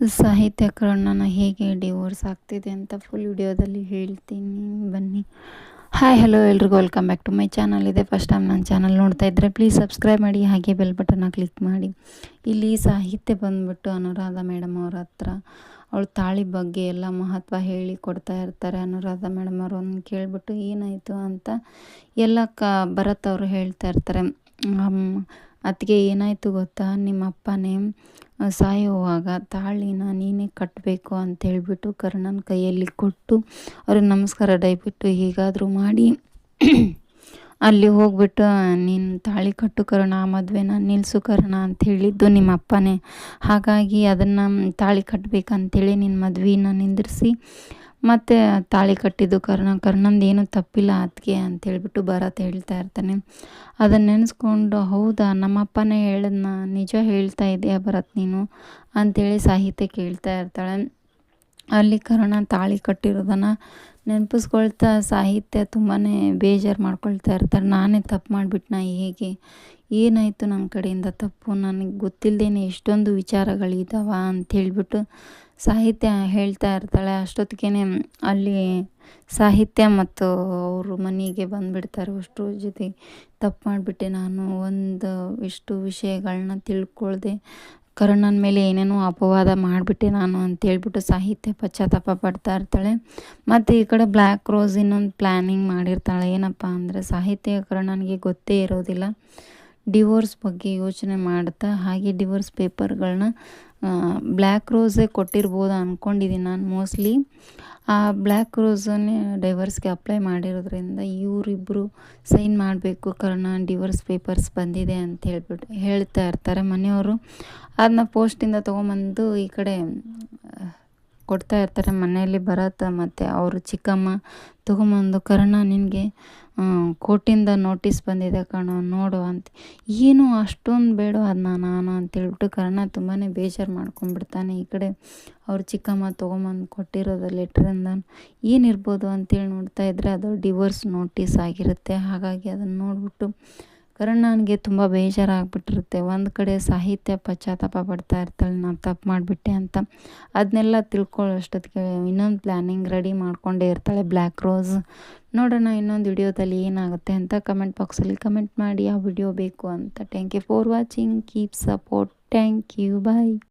ಸಾಹಿತ್ಯಕರಣನ ಹೇಗೆ ಡಿವೋರ್ಸ್ ಆಗ್ತಿದೆ ಅಂತ ಫುಲ್ ವಿಡಿಯೋದಲ್ಲಿ ಹೇಳ್ತೀನಿ. ಬನ್ನಿ. ಹಾಯ್ ಹಲೋ ಎಲ್ರಿಗೂ. Welcome back to my channel ಇದೆ ಫಸ್ಟ್ ಟೈಮ್ ನನ್ನ ಚಾನಲ್ ನೋಡ್ತಾ ಇದ್ದರೆ ಪ್ಲೀಸ್ ಸಬ್ಸ್ಕ್ರೈಬ್ ಮಾಡಿ, ಹಾಗೆ ಬೆಲ್ ಬಟನ್ನ ಕ್ಲಿಕ್ ಮಾಡಿ. ಇಲ್ಲಿ ಸಾಹಿತ್ಯ ಬಂದ್ಬಿಟ್ಟು ಅನುರಾಧ ಮೇಡಮ್ ಅವ್ರ ಹತ್ರ. ಅವಳು ತಾಳಿ ಬಗ್ಗೆ ಎಲ್ಲ ಮಹತ್ವ ಹೇಳಿ ಕೊಡ್ತಾ ಇರ್ತಾರೆ ಅನುರಾಧ ಮೇಡಮ್ ಅವರು. ಒಂದು ಕೇಳಿಬಿಟ್ಟು ಏನಾಯಿತು ಅಂತ ಎಲ್ಲ ಕ, ಭರತ್ ಅವರು ಹೇಳ್ತಾ ಇರ್ತಾರೆ. ಅದಕ್ಕೆ ಏನಾಯಿತು ಗೊತ್ತಾ? ನಿಮ್ಮ ಅಪ್ಪನೇ ಸಾಯುವಾಗ ತಾಳಿನ ನೀನೇ ಕಟ್ಟಬೇಕು ಅಂತ ಹೇಳಿಬಿಟ್ಟು ಕರ್ಣನ ಕೈಯಲ್ಲಿ ಕೊಟ್ಟು ಅವ್ರಿಗೆ ನಮಸ್ಕಾರ ದಯವಿಟ್ಟು ಹೀಗಾದರೂ ಮಾಡಿ ಅಲ್ಲಿ ಹೋಗ್ಬಿಟ್ಟು ನೀನು ತಾಳಿ ಕಟ್ಟು ಕರೋಣ ಆ ಮದುವೆನ ನಿಲ್ಲಿಸು ಕರ್ಣ ಅಂತ ಹೇಳಿದ್ದು ನಿಮ್ಮ ಅಪ್ಪನೇ ಹಾಗಾಗಿ ಅದನ್ನು ತಾಳಿ ಕಟ್ಟಬೇಕಂತೇಳಿ ನಿನ್ನ ಮದುವೆನ ನಿಂದಿರಿಸಿ ಮತ್ತು ತಾಳಿ ಕಟ್ಟಿದ್ದು ಕರ್ಣ, ಕರ್ಣಂದು ಏನೂ ತಪ್ಪಿಲ್ಲ ಅದಕ್ಕೆ ಅಂತೇಳ್ಬಿಟ್ಟು ಭರತ್ ಹೇಳ್ತಾ ಇರ್ತಾನೆ. ಅದನ್ನು ನೆನೆಸ್ಕೊಂಡು, ಹೌದಾ, ನಮ್ಮಪ್ಪನೇ ಹೇಳಿದ್ನ, ನಿಜ ಹೇಳ್ತಾ ಇದೆಯಾ ಭರತ್ ನೀನು? ಅಂಥೇಳಿ ಸಾಹಿತ್ಯ ಕೇಳ್ತಾ ಇರ್ತಾಳೆ. ಅಲ್ಲಿ ಕರ್ಣ ತಾಳಿ ಕಟ್ಟಿರೋದನ್ನು ನೆನಪಿಸ್ಕೊಳ್ತಾ ಸಾಹಿತ್ಯ ತುಂಬಾ ಬೇಜಾರು ಮಾಡ್ಕೊಳ್ತಾ ಇರ್ತಾರೆ. ನಾನೇ ತಪ್ಪು ಮಾಡಿಬಿಟ್ನ ಹೇಗೆ? ಏನಾಯಿತು ನನ್ನ ಕಡೆಯಿಂದ ತಪ್ಪು? ನನಗೆ ಗೊತ್ತಿಲ್ಲದೇನೆ ಎಷ್ಟೊಂದು ವಿಚಾರಗಳಿದ್ದಾವ ಅಂಥೇಳ್ಬಿಟ್ಟು ಸಾಹಿತ್ಯ ಹೇಳ್ತಾ ಇರ್ತಾಳೆ. ಅಷ್ಟೊತ್ತಿಗೆ ಅಲ್ಲಿ ಸಾಹಿತ್ಯ ಮತ್ತು ಅವರು ಮನೆಗೆ ಬಂದುಬಿಡ್ತಾರೆ. ಅಷ್ಟರ ಜೊತೆ ತಪ್ಪು ಮಾಡಿಬಿಟ್ಟೆ ನಾನು. ಒಂದು ಇಷ್ಟು ವಿಷಯಗಳನ್ನ ಕರ್ಣನ ಮೇಲೆ ಏನೇನೋ ಅಪವಾದ ಮಾಡಿಬಿಟ್ಟೆ ನಾನು ಅಂತೇಳ್ಬಿಟ್ಟು ಸಾಹಿತ್ಯ ಪಶ್ಚಾತ್ತಾಪ ಪಡ್ತಾ ಇರ್ತಾಳೆ. ಮತ್ತು ಈ ಕಡೆ ಬ್ಲ್ಯಾಕ್ ರೋಸ್ ಇನ್ನೊಂದು ಪ್ಲ್ಯಾನಿಂಗ್ ಮಾಡಿರ್ತಾಳೆ. ಏನಪ್ಪ ಅಂದರೆ ಸಾಹಿತ್ಯ ಕರ್ಣನಿಗೆ ಗೊತ್ತೇ ಇರೋದಿಲ್ಲ. ಡಿವೋರ್ಸ್ ಬಗ್ಗೆ ಯೋಚನೆ ಮಾಡ್ತಾ, ಹಾಗೆ ಡಿವೋರ್ಸ್ ಪೇಪರ್ಗಳನ್ನ ಬ್ಲ್ಯಾಕ್ ರೋಸೇ ಕೊಟ್ಟಿರ್ಬೋದು ಅಂದ್ಕೊಂಡಿದ್ದೀನಿ ನಾನು ಮೋಸ್ಟ್ಲಿ ಆ ಬ್ಲ್ಯಾಕ್ ರೋಸನ್ನೇ ಡೈವರ್ಸ್ಗೆ ಅಪ್ಲೈ ಮಾಡಿರೋದ್ರಿಂದ ಇವರಿಬ್ಬರು ಸೈನ್ ಮಾಡಬೇಕು ಕಾರಣ ಡಿವರ್ಸ್ ಪೇಪರ್ಸ್ ಬಂದಿದೆ ಅಂತ ಹೇಳ್ಬಿಟ್ಟು ಹೇಳ್ತಾ ಇರ್ತಾರೆ ಮನೆಯವರು. ಅದನ್ನ ಪೋಸ್ಟಿಂದ ತೊಗೊಂಬಂದು ಈ ಕಡೆ ಕೊಡ್ತಾ ಇರ್ತಾರೆ, ಮನೆಯಲ್ಲಿ ಬರತ್ತ ಮತ್ತು ಅವರು ಚಿಕ್ಕಮ್ಮ ತಗೊಂಬಂದು, ಕರ್ಣ, ನಿನಗೆ ಕೋರ್ಟಿಂದ ನೋಟಿಸ್ ಬಂದಿದೆ ಕಣೋ, ನೋಡು ಅಂತ. ಏನು ಅಷ್ಟೊಂದು ಬೇಡ ಅದನ್ನ ನಾನು ಅಂತೇಳ್ಬಿಟ್ಟು ಕರ್ಣ ತುಂಬಾ ಬೇಜಾರು ಮಾಡ್ಕೊಂಡ್ಬಿಡ್ತಾನೆ. ಈ ಕಡೆ ಅವ್ರ ಚಿಕ್ಕಮ್ಮ ತೊಗೊಂಬಂದು ಕೊಟ್ಟಿರೋದು ಲೆಟ್ರಿಂದ ಏನಿರ್ಬೋದು ಅಂತೇಳಿ ನೋಡ್ತಾ ಇದ್ದರೆ ಅದು ಡಿವೋರ್ಸ್ ನೋಟಿಸ್ ಆಗಿರುತ್ತೆ. ಹಾಗಾಗಿ ಅದನ್ನು ನೋಡಿಬಿಟ್ಟು ಕರ್ಣನಿಗೆ ತುಂಬ ಬೇಜಾರಾಗ್ಬಿಟ್ಟಿರುತ್ತೆ. ಒಂದು ಕಡೆ ಸಾಹಿತ್ಯ ಪಶ್ಚಾತ್ತಾಪ ಪಡ್ತಾ ಇರ್ತಾಳೆ, ನಾನು ತಪ್ಪು ಮಾಡಿಬಿಟ್ಟೆ ಅಂತ. ಅದನ್ನೆಲ್ಲ ತಿಳ್ಕೊಳ್ಳೋಷ್ಟೊತ್ತಿಗೆ ಇನ್ನೊಂದು ಪ್ಲ್ಯಾನಿಂಗ್ ರೆಡಿ ಮಾಡಿಕೊಂಡೇ ಇರ್ತಾಳೆ ಬ್ಲ್ಯಾಕ್ ರೋಸ್. ನೋಡೋಣ ಇನ್ನೊಂದು ವಿಡಿಯೋದಲ್ಲಿ ಏನಾಗುತ್ತೆ ಅಂತ ಕಮೆಂಟ್ ಬಾಕ್ಸಲ್ಲಿ ಕಮೆಂಟ್ ಮಾಡಿ, ಆ ವಿಡಿಯೋ ಬೇಕು ಅಂತ. Thank you for watching keep support thank you bye